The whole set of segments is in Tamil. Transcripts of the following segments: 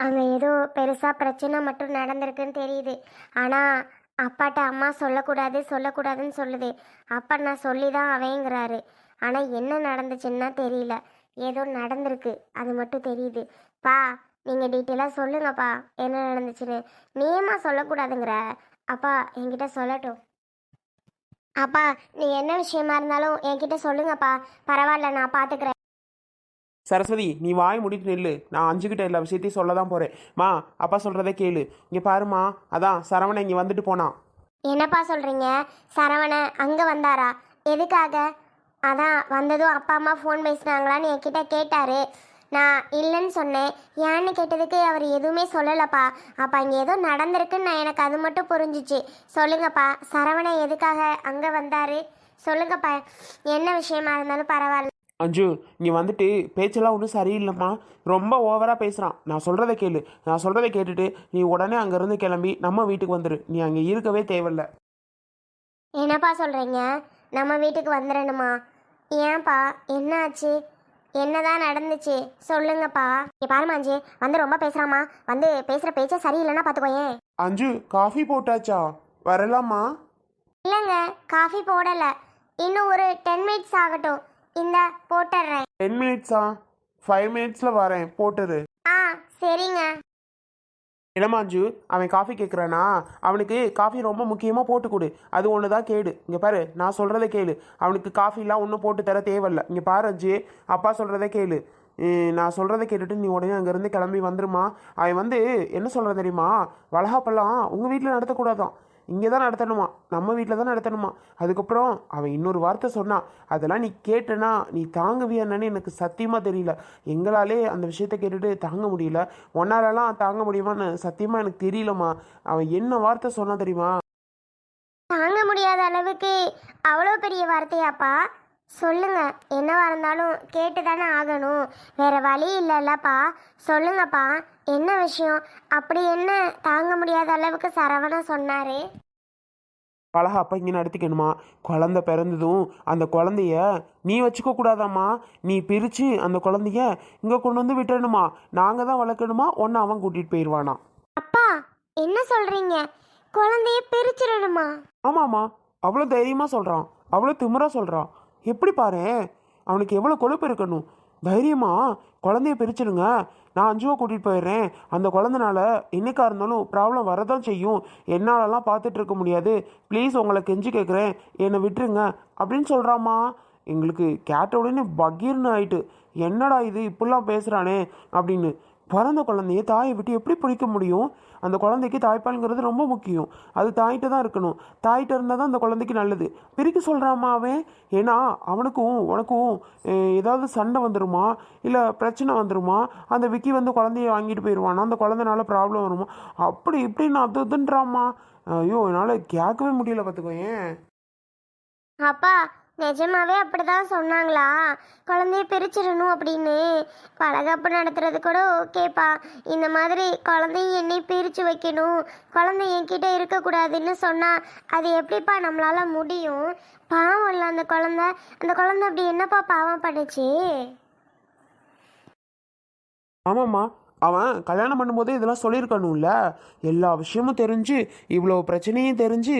அங்கே ஏதோ பெருசாக பிரச்சனை மட்டும் நடந்திருக்குன்னு தெரியுது. ஆனால் அப்பாட்ட அம்மா சொல்லக்கூடாது சொல்லக்கூடாதுன்னு சொல்லுது. அப்பா நான் சொல்லி தான் அவைங்கிறாரு ஆனால் என்ன நடந்துச்சுன்னா தெரியல. ஏதோ நடந்திருக்கு. அது மட்டும் தெரியுது. பா நீங்கள் டீட்டெயிலாக சொல்லுங்கப்பா. என்ன நடந்துச்சுன்னு. நீயமா சொல்லக்கூடாதுங்கிற? அப்பா என்கிட்ட சொல்லட்டும். அப்பா நீ என்ன விஷயமா இருந்தாலும் என்கிட்ட சொல்லுங்கப்பா. பரவாயில்ல நான் பார்த்துக்கிறேன் சரஸ்வதி நீ வாய் மூடிட்டு நில்லு. நான் அஞ்சுக்கிட்ட எல்லா விஷயத்தையும் சொல்ல தான் போகிறேன் மா அப்பா சொல்கிறதே கேளு. இங்கே பாருமா அதான் சரவணன் இங்கே வந்துட்டு போனான் என்னப்பா சொல்கிறீங்க சரவணன் அங்கே வந்தாரா? எதுக்காக? அதான் வந்ததும் அப்பா அம்மா ஃபோன் பேசினாங்களான்னு என்கிட்ட கேட்டார். நான் இல்லைன்னு சொன்னேன். ஏன்னு கேட்டதுக்கு அவர் எதுவுமே சொல்லலப்பா. அப்போ அங்கே ஏதோ நடந்திருக்குன்னு நான் எனக்கு அது மட்டும் புரிஞ்சிச்சு. சொல்லுங்கப்பா சரவணன் எதுக்காக அங்கே வந்தார்? சொல்லுங்கப்பா என்ன விஷயமா இருந்தாலும் பரவாயில்ல. அஞ்சு இங்கே வந்துட்டு பேச்செல்லாம் ஒன்றும் சரியில்லைம்மா. ரொம்ப ஓவராக பேசுகிறான் நான் சொல்கிறத கேளு. நான் சொல்கிறத கேட்டுட்டு நீ உடனே அங்கேருந்து கிளம்பி நம்ம வீட்டுக்கு வந்துடு நீ அங்கே இருக்கவே தேவையில்ல. என்னப்பா சொல்கிறீங்க நம்ம வீட்டுக்கு வந்துடணுமா ஏன்ப்பா என்னாச்சு? என்னதான் நடந்துச்சு? சொல்லுங்கப்பா. இங்க பாருமா அஞ்சு. வந்து ரொம்ப பேசுறாமா வந்து பேசுற பேச்சே சரியில்லைன்னா பாத்துக்கோயேன் அஞ்சு காஃபி போட்டாச்சா? வரலாமா? இல்லைங்க காஃபி போடல. இன்னும் ஒரு டென் மினிட்ஸ் ஆகட்டும். இந்த போட்டுடுறேன் டென் மினிட்ஸா ஃபைவ் மினிட்ஸில் வரேன் போட்டுரு. ஆ சரிங்க. அஞ்சு அவன் காஃபி கேட்குறானா அவனுக்கு காஃபி ரொம்ப முக்கியமாக போட்டு கொடு. அது ஒன்று தான் கேடு. இங்கே பாரு நான் சொல்கிறத கேளு. அவனுக்கு காஃபிலாம் ஒன்றும் போட்டு தர தேவையில்ல. இங்கே பாரு அஞ்சு அப்பா சொல்கிறத கேளு. உம், நான் சொல்கிறத கேட்டுட்டு நீ உடனே அங்கேருந்து கிளம்பி வந்துருமா? அவன் வந்து என்ன சொல்கிறது தெரியுமா? வளகாப்பெல்லாம் உங்கள் வீட்டில் நடத்தக்கூடாதான். இங்கே தான் நடத்தணுமா? நம்ம வீட்டில் தான் நடத்தணுமா? அதுக்கப்புறம் அவன் இன்னொரு வார்த்தை சொன்னான் அதெல்லாம் நீ கேட்டனா நீ தாங்குவியான்னு எனக்கு சத்தியமாக தெரியல. எங்களாலே அந்த விஷயத்தை கேட்டுட்டு தாங்க முடியல. ஒன்னாலலாம் தாங்க முடியுமான்னு சத்தியமாக எனக்கு தெரியலம்மா. அவன் என்ன வார்த்தை சொன்னா தெரியுமா? தாங்க முடியாத அளவுக்கு அவ்வளோ பெரிய வார்த்தையாப்பா. சொல்லுங்க. என்னவா இருந்தாலும் கேட்டு தானே ஆகணும். வேற வழி இல்லைல்லப்பா. சொல்லுங்கப்பா. என்ன விஷயம்? அப்படி என்ன தாங்க முடியாத அளவுக்கு சரவணன் சொன்னாரு? பழக அப்பா இங்கே நடத்திக்கணுமா? குழந்த பிறந்ததும் அந்த குழந்தைய நீ வச்சுக்க கூடாதாம்மா? நீ பிரித்து அந்த குழந்தைய இங்கே கொண்டு வந்து விட்டுறணுமா? நாங்கள் தான் வளர்க்கணுமா? ஒன்று அவன் கூட்டிகிட்டு போயிடுவானா அப்பா என்ன சொல்றீங்க? குழந்தைய பிரிச்சிடணுமா? ஆமாம்மா. அவ்வளோ தைரியமாக சொல்கிறான் அவ்வளோ திமிரா சொல்கிறான் எப்படி பாரு அவனுக்கு எவ்வளோ கொழுப்பு இருக்கணும்? தைரியமா குழந்தைய பிரிச்சிடுங்க. நான் அஞ்சுவா கூட்டிகிட்டு போயிடுறேன். அந்த குழந்தனால என்னைக்கா இருந்தாலும் ப்ராப்ளம் வரதான் செய்யும். என்னாலலாம் பார்த்துட்டு இருக்க முடியாது. ப்ளீஸ் உங்களை கெஞ்சி கேட்குறேன் என்னை விட்டுருங்க. அப்படின்னு சொல்கிறாம்மா எங்களுக்கு கேட்ட உடனே பகீர்னு ஆயிட்டு என்னடா இது? இப்படிலாம் பேசுகிறானே அப்படின்னு பிறந்த குழந்தைய தாயை விட்டு எப்படி பிடிக்க முடியும்? அந்த குழந்தைக்கு தாய்ப்பால்ங்கிறது ரொம்ப முக்கியம். அது தாயிட்ட தான் இருக்கணும். தாயிட்ட இருந்தால் தான் அந்த குழந்தைக்கு நல்லது. பிரிக்க சொல்கிறாமா அவன்? ஏன்னா அவனுக்கும் உனக்கும் ஏதாவது சண்டை வந்துருமா? இல்லை பிரச்சனை வந்துருமா? அந்த விக்கி வந்து குழந்தைய வாங்கிட்டு போயிடுவானா அந்த குழந்தைனால ப்ராப்ளம் வருமா? அப்படி இப்படின்னு அது இதுன்றாம்மா ஐயோ என்னால் கேட்கவே முடியல பார்த்துக்கோயேன். அப்பா நிஜமாவே அப்படிதான் சொன்னாங்களா? குழந்தைய பிரிச்சிடணும் அப்படின்னு. பழகாப்பு நடத்துறது கூட ஓகேப்பா. இந்த மாதிரி குழந்தைய என்னை பிரித்து வைக்கணும். குழந்தை என்கிட்ட இருக்கக்கூடாதுன்னு சொன்னால் அது எப்படிப்பா நம்மளால முடியும்? பாவம் இல்லை அந்த குழந்தை. அந்த குழந்தை அப்படி என்னப்பா பாவம் பண்ணுச்சு? ஆமாம்மா. அவன் கல்யாணம் பண்ணும்போதே இதெல்லாம் சொல்லியிருக்கணும்ல? எல்லா விஷயமும் தெரிஞ்சு இவ்வளோ பிரச்சனையும் தெரிஞ்சு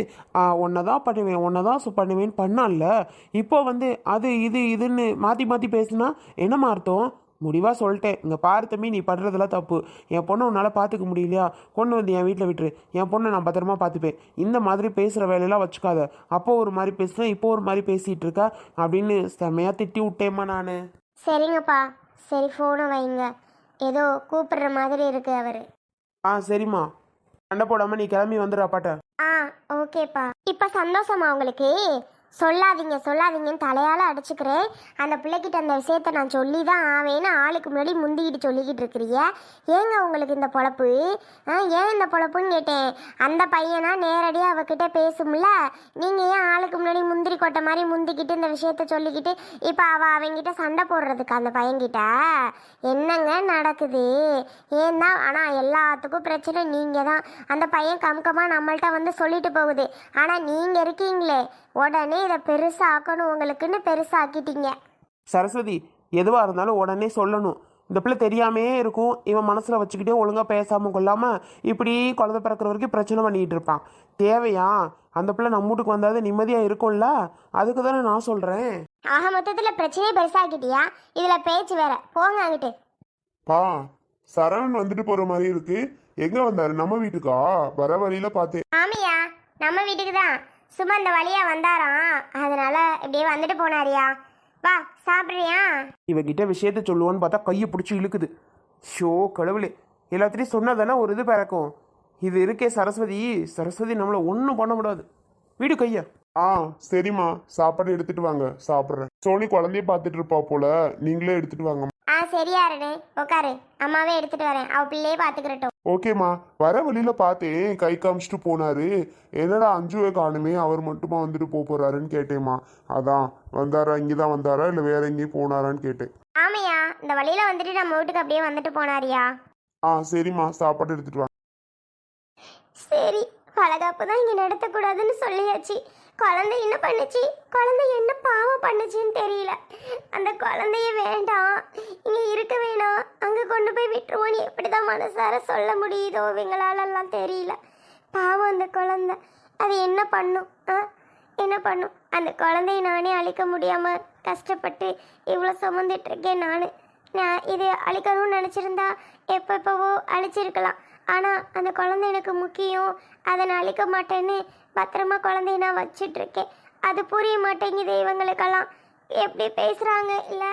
ஒன்றை தான் பண்ணுவேன் ஒன்றை தான் சு- பண்ணுவேன்னு பண்ணான்ல. இப்போ வந்து அது இது இதுன்னு மாற்றி மாற்றி பேசுனா என்னம்மா அர்த்தம் முடிவாக சொல்லிட்டேன். இங்கே பாரு தம்பி நீ பண்ணுறதெல்லாம் தப்பு. என் பொண்ணை உன்னால் பார்த்துக்க முடியலையா? கொண்டு வந்து என் வீட்டில் விட்டுரு. என் பொண்ணை நான் பத்திரமா பார்த்துப்பேன் இந்த மாதிரி பேசுகிற வேலையெல்லாம் வச்சுக்காத. அப்போ ஒரு மாதிரி பேசுகிறேன் இப்போ ஒரு மாதிரி பேசிகிட்டு இருக்கா அப்படின்னு செம்மையாக திட்டி விட்டேம்மா நான். சரிங்கப்பா. சரி ஃபோனை வைங்க. ஏதோ கூப்பிடுற மாதிரி இருக்கு அவர். ஆ சரிம்மா. சண்டை போடாமல் நீ கிளம்பி வந்துடு அப்பாட்ட. ஆ ஓகேப்பா. இப்போ சந்தோஷமா உங்களுக்கு? சொல்லாதீங்க சொல்லாதீங்கன்னு தலையால் அடிச்சுக்கிறேன். அந்த பிள்ளைக்கிட்ட அந்த விஷயத்த நான் சொல்லி தான் ஆவேன்னு ஆளுக்கு முன்னாடி முந்திக்கிட்டு சொல்லிக்கிட்டு இருக்கிறீங்க. ஏங்க உங்களுக்கு இந்த பொழப்பு? ஆ ஏன் இந்த பொழப்புன்னு கேட்டேன். அந்த பையனா நேரடியாக அவகிட்ட பேசும்ல? நீங்கள் ஏன் ஆளுக்கு முன்னாடி முந்திரி கொட்டை மாதிரி முந்திக்கிட்டு இந்த விஷயத்த சொல்லிக்கிட்டு இப்போ அவ அவங்கிட்ட சண்டை போடுறதுக்கு அந்த பையன்கிட்ட? என்னங்க நடக்குது? ஏன்னா ஆனால் எல்லாத்துக்கும் பிரச்சனை நீங்கள் தான் அந்த பையன் கம்கமாக நம்மள்ட்ட வந்து சொல்லிட்டு போகுது. ஆனால் நீங்கள் இருக்கீங்களே. உடனே இதை பெருசாக்கணும் உங்களுக்குன்னு பெருசாக்கிட்டீங்க. சரஸ்வதி எதுவாக இருந்தாலும் உடனே சொல்லணும். இந்த பிள்ளை தெரியாமே இருக்கும். இவன் மனசில் வச்சுக்கிட்டே ஒழுங்காக பேசாமல் கொள்ளாமல் இப்படி குழந்தை பிறக்கிற வரைக்கும் பிரச்சனை பண்ணிக்கிட்டு இருப்பான். தேவையா? அந்த பிள்ளை நம்ம வீட்டுக்கு வந்தாது நிம்மதியாக இருக்கும்ல? அதுக்கு தானே நான் சொல்கிறேன் ஆக மொத்தத்தில் பிரச்சனையே பெருசாக்கிட்டியா? இதில் பேச்சு வேற. போங்க அங்கிட்டு. பா சரவணன் வந்துட்டு போற மாதிரி இருக்கு. எங்க வந்தாரு? நம்ம வீட்டுக்கா? வர வழியில பார்த்தேன் ஆமையா நம்ம வீட்டுக்கு தான். சும்மா இந்த வழியா வந்தாராம். அதனால இப்படியே வந்துட்டு போனாரியா. வா சாப்பிட்றியா? இவகிட்ட விஷயத்த சொல்லுவான்னு பார்த்தா கையை பிடிச்சி இழுக்குது. ஷோ கடவுளே. எல்லாத்திலையும் சொன்னா தானே ஒரு இது பிறக்கும். இது இருக்கே சரஸ்வதி. சரஸ்வதி நம்மளை ஒன்றும் பண்ண முடியாது. வீடு கையா? ஆ சரிம்மா. சாப்பாடு எடுத்துட்டு வாங்க. சாப்பிட்றேன். சோனி குழந்தைய பார்த்துட்டு இருப்பா போல. நீங்களே எடுத்துட்டு வாங்க ஆ சரியா அருணே உட்காரு அம்மாவே எடுத்துட்டு வரேன். அவ பிள்ளையே பார்த்துக்கிறட்டும் ஓகேம்மா. வர வழியில பார்த்தேன் கை காமிச்சிட்டு போனாரு. என்னடா அஞ்சுவை காணுமே அவர் மட்டுமா வந்துட்டு போக போறாருன்னு கேட்டேம்மா. அதான். வந்தாரா இங்கதான் வந்தாரா இல்ல வேற எங்கேயும் போனாரான்னு கேட்டேன். ஆமையா இந்த வழியில வந்துட்டு நம்ம வீட்டுக்கு அப்படியே வந்துட்டு போனாரியா? ஆ சரிம்மா. சாப்பாடு எடுத்துட்டு வாங்க சரி வளகாப்பு தான் இங்கே நடத்தக்கூடாதுன்னு சொல்லியாச்சு. குழந்தை என்ன பண்ணுச்சு? குழந்தை என்ன பாவம் பண்ணுச்சுன்னு தெரியல. அந்த குழந்தைய வேண்டாம். இங்கே இருக்க வேணாம். அங்கே கொண்டு போய் விட்டுருவோன்னு எப்படி தான் மனசார சொல்ல முடியுதோ இவங்களாலெல்லாம் தெரியல. பாவம் அந்த குழந்தை. அது என்ன பண்ணும்? ஆ? என்ன பண்ணும்? அந்த குழந்தைய நானே அழிக்க முடியாமல் கஷ்டப்பட்டு இவ்வளோ சுமந்துட்டு இருக்கேன் நான். நான் இது அழிக்கணும்னு நினச்சிருந்தா எப்போ எப்போவோ அழிச்சிருக்கலாம். ஆனால் அந்த குழந்தை எனக்கு முக்கியம். அதை நான் அழிக்க மாட்டேன்னு பத்திரமா குழந்தைய நான் வச்சிட்ருக்கேன் அது புரிய மாட்டேங்குது இவங்களுக்கெல்லாம். எப்படி பேசுகிறாங்க இல்லை?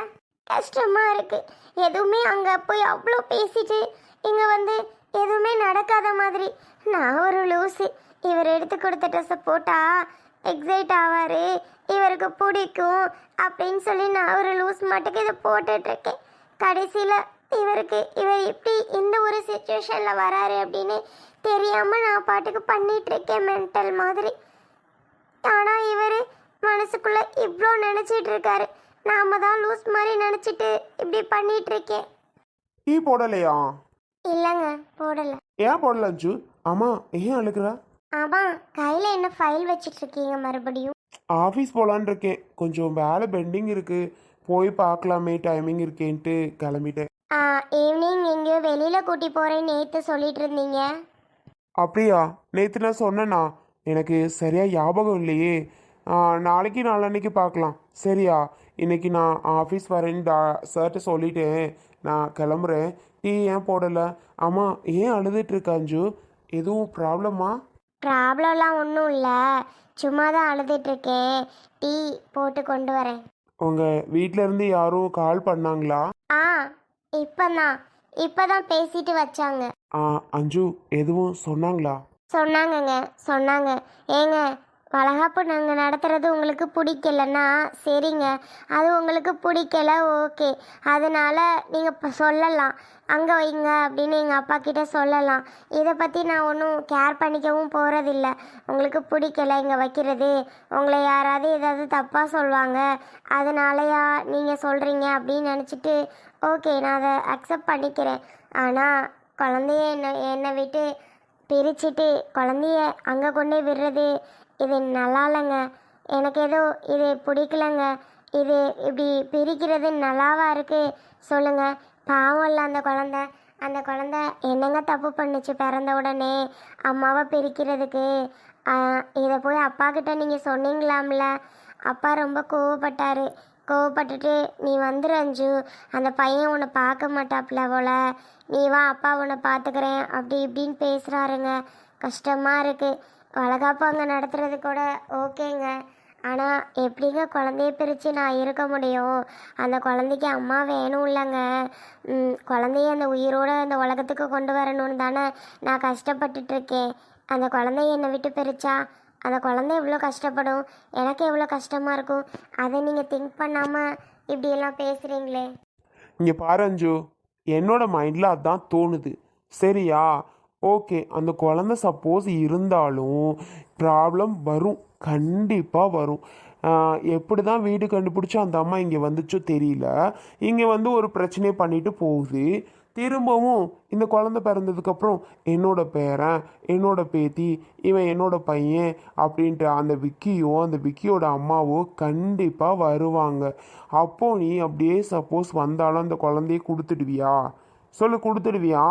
கஷ்டமாக இருக்குது எதுவுமே அங்கே போய் அவ்வளோ பேசிட்டு இங்கே வந்து எதுவுமே நடக்காத மாதிரி. நான் ஒரு லூஸு இவர் எடுத்து கொடுத்த ட்ரெஸ்ஸை போட்டால் எக்ஸைட் ஆவார். இவருக்கு பிடிக்கும் அப்படின்னு சொல்லி நான் ஒரு லூஸ் மட்டுக்கு இதை போட்டுட்ருக்கேன் கடைசியில் இவருக்கு இவர் எப்படி இந்த ஒரு சுச்சுவேஷனில் வராரு அப்படின்னு தெரியாமல் நான் பாட்டுக்கு பண்ணிட்டு இருக்கேன் மென்டல் மாதிரி. ஆனால் இவர் மனசுக்குள்ள இவ்வளோ நினச்சிட்டு இருக்காரு நாம தான் லூஸ் மாதிரி நினச்சிட்டு இப்படி பண்ணிட்டு இருக்கேன் டீ போடலையா? இல்லைங்க போடலை. ஏன் போடல அஞ்சு? ஆமா ஏன் அழுக்குறா ஆமாம் கையில் என்ன ஃபைல் வச்சிட்டு இருக்கீங்க மறுபடியும்? ஆஃபீஸ் போகலான் இருக்கேன் கொஞ்சம் வேலை பெண்டிங் இருக்கு. போய் பார்க்கலாமே டைமிங் இருக்கேன்ட்டு கிளம்பிட்டேன். ஈவினிங் எங்கேயோ வெளியில் கூட்டி போகிறேன்னு நேற்று சொல்லிட்டு இருந்தீங்க. அப்படியா? நேற்று நான் சொன்னேனா? எனக்கு சரியா ஞாபகம் இல்லையே. நாளைக்கு நாளன்னைக்கு பார்க்கலாம். சரியா? இன்னைக்கு நான் ஆஃபீஸ் வரேன்னு டா சார்கிட்ட சொல்லிட்டேன். நான் கிளம்புறேன். டீ ஏன் போடலை? ஆமாம் ஏன் அழுதுட்டு அஞ்சு? எதுவும் ப்ராப்ளமா ப்ராப்ளம்லாம் ஒன்றும் இல்லை. சும்மா தான் அழுதுட்ருக்கேன் டீ போட்டு கொண்டு வரேன். உங்கள் வீட்டிலேருந்து யாரும் கால் பண்ணாங்களா? ஆ இப்போ தான் இப்போ தான் பேசிட்டு வச்சாங்க. ஆ, அஞ்சு எதுவும் சொன்னாங்களா? சொன்னாங்கங்க சொன்னாங்க. ஏங்க வளகாப்பு நாங்கள் நடத்துறது உங்களுக்கு பிடிக்கலன்னா சரிங்க. அது உங்களுக்கு பிடிக்கல ஓகே. அதனால நீங்கள் சொல்லலாம். அங்கே வைங்க அப்படின்னு எங்கள் அப்பா கிட்ட சொல்லலாம். இதை பற்றி நான் ஒன்றும் கேர் பண்ணிக்கவும் போகிறதில்ல உங்களுக்கு பிடிக்கல இங்கே வைக்கிறது. உங்களை யாராவது ஏதாவது தப்பாக சொல்லுவாங்க அதனாலயா நீங்கள் சொல்கிறீங்க அப்படின்னு நினச்சிட்டு ஓகே நான் அதை அக்செப்ட் பண்ணிக்கிறேன். ஆனால் குழந்தைய என்னை என்னை விட்டு பிரிச்சுட்டு குழந்தைய அங்கே கொண்டே விடுறது இது நல்லா இல்லைங்க எனக்கு ஏதோ இது பிடிக்கலங்க. இது இப்படி பிரிக்கிறது நல்லாவா இருக்குது சொல்லுங்கள் பாவம் இல்லை அந்த குழந்த. அந்த குழந்த என்னங்க தப்பு பண்ணுச்சு பிறந்த உடனே? அம்மாவை பிரிக்கிறதுக்கு. இதை போய் அப்பா கிட்ட நீங்கள் சொன்னீங்களாம்ல. அப்பா ரொம்ப கோவப்பட்டாரு. கோவப்பட்டுட்டு நீ வந்துரு அஞ்சு அந்த பையன் உன்னை பார்க்க மாட்டாப்ல போல. நீ வா அப்பா உன்னை பார்த்துக்கிறேன். அப்படி இப்படின்னு பேசுகிறாருங்க கஷ்டமாக இருக்குது வளகாப்பாங்க நடத்துறது கூட ஓகேங்க. ஆனால் எப்படிங்க குழந்தைய பிரித்து நான் இருக்க முடியும்? அந்த குழந்தைக்கு அம்மா வேணும் இல்லைங்க. குழந்தைய அந்த உயிரோட அந்த உலகத்துக்கு கொண்டு வரணும்னு தானே நான் கஷ்டப்பட்டுட்டு இருக்கேன் அந்த குழந்தைய என்னை விட்டு பிரித்தா அந்த குழந்தை எவ்வளோ கஷ்டப்படும்? எனக்கு எவ்வளோ கஷ்டமாக இருக்கும்? அதை நீங்கள் திங்க் பண்ணாமல் இப்படியெல்லாம் பேசுகிறீங்களே இங்கே பாரு அஞ்சு. என்னோட மைண்டில் அதான் தோணுது. சரியா? ஓகே அந்த குழந்தை சப்போஸ் இருந்தாலும் ப்ராப்ளம் வரும். கண்டிப்பாக வரும். எப்படி தான் வீடு கண்டுபிடிச்சி அந்த அம்மா இங்கே வந்துச்சோ தெரியல. இங்கே வந்து ஒரு பிரச்சனையை பண்ணிட்டு போகுது. திரும்பவும் இந்த குழந்தை பிறந்ததுக்கப்புறம் என்னோட பேரன் என்னோட பேத்தி இவன் என்னோட பையன் அப்படின்ட்டு அந்த விக்கியோ அந்த விக்கியோட அம்மாவோ கண்டிப்பாக வருவாங்க. அப்போ நீ அப்படியே சப்போஸ் வந்தாலும் அந்த குழந்தைய கொடுத்துடுவியா? சொல்லு கொடுத்துடுவியா?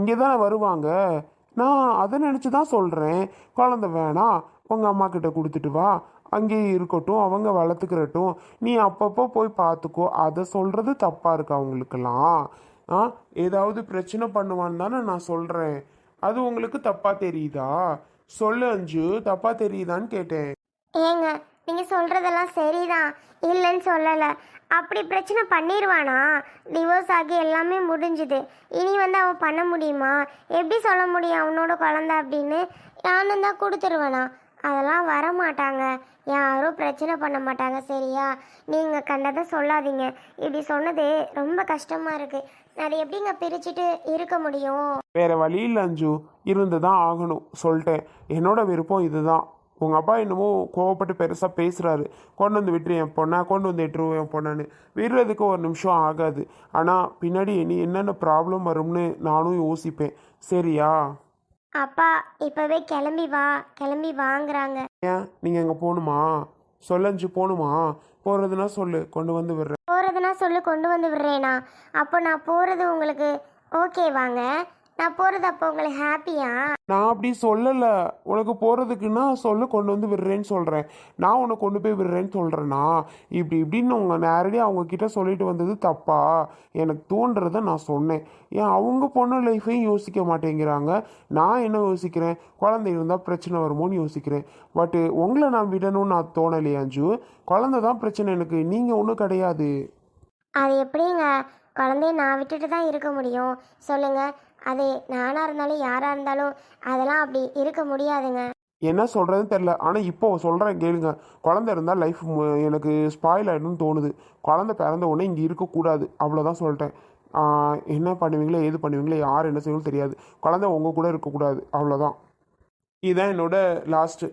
இங்கே தானே வருவாங்க? நான் அதை நினச்சி தான் சொல்கிறேன் குழந்த வேணாம் உங்கள் அம்மா கிட்ட கொடுத்துட்டு வா. அங்கேயே இருக்கட்டும் அவங்க வளர்த்துக்கிறட்டும். நீ அப்பப்போ போய் பார்த்துக்கோ. அதை சொல்கிறது தப்பாக இருக்கு அவங்களுக்கெல்லாம் ஆ ஏதாவது பிரச்சனை பண்ணுவான்னு தானே நான் சொல்கிறேன் அது உங்களுக்கு தப்பாக தெரியுதா? சொல்லு அஞ்சு தப்பாக தெரியுதான்னு கேட்டேன். ஏங்க நீங்கள் சொல்கிறதெல்லாம் சரிதான். இல்லைன்னு சொல்லலை. அப்படி பிரச்சனை பண்ணிடுவானா டிவோர்ஸ் ஆகி எல்லாமே முடிஞ்சுது. இனி வந்து அவன் பண்ண முடியுமா? எப்படி சொல்ல முடியும் அவனோட குழந்த அப்படின்னு? நானும் தான் கொடுத்துருவேனா? அதெல்லாம் வர மாட்டாங்க யாரும் பிரச்சனை பண்ண மாட்டாங்க சரியா? நீங்கள் கண்டதை சொல்லாதீங்க. இப்படி சொன்னது ரொம்ப கஷ்டமாக இருக்குது அதை எப்படிங்க பிரிச்சுட்டு இருக்க முடியும்? வேற வழி இல்லை அஞ்சு. இருந்து தான் ஆகணும். சொல்லிட்டேன். என்னோட விருப்பம் இதுதான். உங்கள் அப்பா என்னமோ கோவப்பட்டு பெருசாக பேசுகிறாரு கொண்டு வந்து விட்டுரு என் பொண்ணா கொண்டு வந்து விட்டுரு என் பொண்ணான்னு. விடுறதுக்கு ஒரு நிமிஷம் ஆகாது. ஆனால் பின்னாடி இனி என்னென்ன ப்ராப்ளம் வரும்னு நானும் யோசிப்பேன். சரியா? அப்பா இப்போவே கிளம்பி வா. கிளம்பி வாங்குறாங்க. ஏன்? நீங்கள் அங்கே போகணுமா சொல்லஞ்சு போகணுமா போகிறதுனா சொல்லு கொண்டு வந்து விடுறேன். போகிறதுனா சொல்லு கொண்டு வந்து விடுறேனா. அப்போ நான் போகிறது உங்களுக்கு ஓகேவாங்க நான் போகிறது அப்போ உங்களுக்கு ஹாப்பியா நான் அப்படி சொல்லலை. உனக்கு போகிறதுக்குன்னா சொல்லு கொண்டு வந்து விடுறேன்னு சொல்கிறேன் நான் உன்னை கொண்டு போய் விடுறேன்னு சொல்கிறேன்னா இப்படி இப்படின்னு உங்க நேரடியாக அவங்க கிட்ட சொல்லிட்டு வந்தது தப்பா? எனக்கு தோன்றதை நான் சொன்னேன். ஏன் அவங்க பொண்ணு லைஃபையும் யோசிக்க மாட்டேங்கிறாங்க. நான் என்ன யோசிக்கிறேன்? குழந்தை இருந்தால் பிரச்சனை வருமோன்னு யோசிக்கிறேன். பட்டு உங்களை நான் விடணும்னு நான் தோணலையே அஞ்சு. குழந்தை தான் பிரச்சனை எனக்கு. நீங்கள் ஒன்றும் கிடையாது. அது எப்படிங்க? குழந்தைய நான் விட்டுட்டு தான் இருக்க முடியும். சொல்லுங்கள் அது நானாக இருந்தாலும் யாராக இருந்தாலும் அதெல்லாம் அப்படி இருக்க முடியாதுங்க. என்ன சொல்கிறதுன்னு தெரில ஆனால் இப்போ சொல்கிறேன் கேளுங்க. குழந்தை இருந்தால் லைஃப் எனக்கு ஸ்பாயில் ஆகிடும்னு தோணுது. குழந்தை பிறந்த உடனே இங்கே இருக்கக்கூடாது அவ்வளோதான் சொல்லிட்டேன். என்ன பண்ணுவீங்களோ ஏது பண்ணுவீங்களோ யார் என்ன செய்யணும் தெரியாது. குழந்தை உங்கள் கூட இருக்கக்கூடாது அவ்வளோதான் இதுதான் என்னோட லாஸ்ட்டு